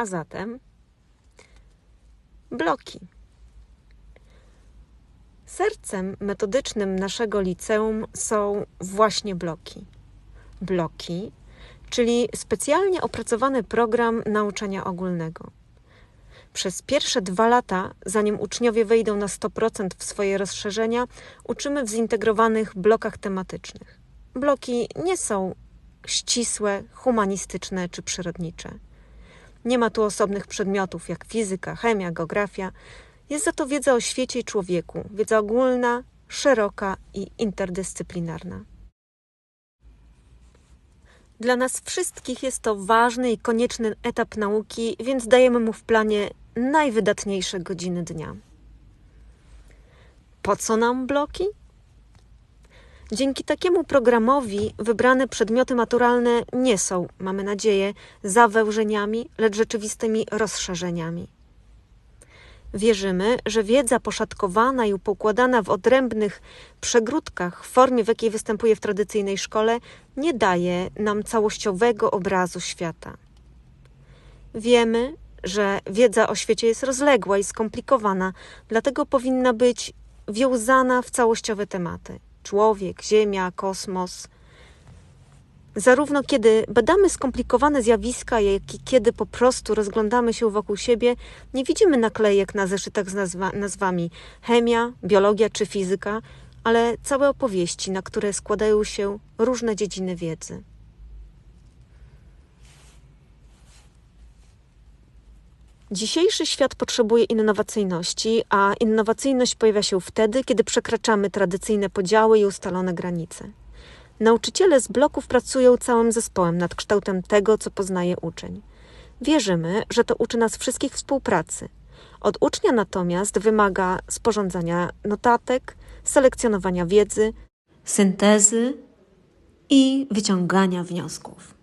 A zatem bloki. Sercem metodycznym naszego liceum są właśnie bloki. Bloki, czyli specjalnie opracowany program nauczania ogólnego. Przez pierwsze dwa lata, zanim uczniowie wejdą na 100% w swoje rozszerzenia, uczymy w zintegrowanych blokach tematycznych. Bloki nie są ścisłe, humanistyczne czy przyrodnicze. Nie ma tu osobnych przedmiotów jak fizyka, chemia, geografia. Jest za to wiedza o świecie i człowieku, wiedza ogólna, szeroka i interdyscyplinarna. Dla nas wszystkich jest to ważny i konieczny etap nauki, więc dajemy mu w planie najwydatniejsze godziny dnia. Po co nam bloki? Dzięki takiemu programowi wybrane przedmioty maturalne nie są, mamy nadzieję, zawężeniami, lecz rzeczywistymi rozszerzeniami. Wierzymy, że wiedza poszatkowana i upokładana w odrębnych przegródkach w formie, w jakiej występuje w tradycyjnej szkole, nie daje nam całościowego obrazu świata. Wiemy, że wiedza o świecie jest rozległa i skomplikowana, dlatego powinna być wiązana w całościowe tematy człowiek, ziemia, kosmos. Zarówno kiedy badamy skomplikowane zjawiska, jak i kiedy po prostu rozglądamy się wokół siebie, nie widzimy naklejek na zeszytach z nazwa, nazwami chemia, biologia czy fizyka, ale całe opowieści, na które składają się różne dziedziny wiedzy. Dzisiejszy świat potrzebuje innowacyjności, a innowacyjność pojawia się wtedy, kiedy przekraczamy tradycyjne podziały i ustalone granice. Nauczyciele z bloków pracują całym zespołem nad kształtem tego, co poznaje uczeń. Wierzymy, że to uczy nas wszystkich współpracy. Od ucznia natomiast wymaga sporządzania notatek, selekcjonowania wiedzy, syntezy i wyciągania wniosków.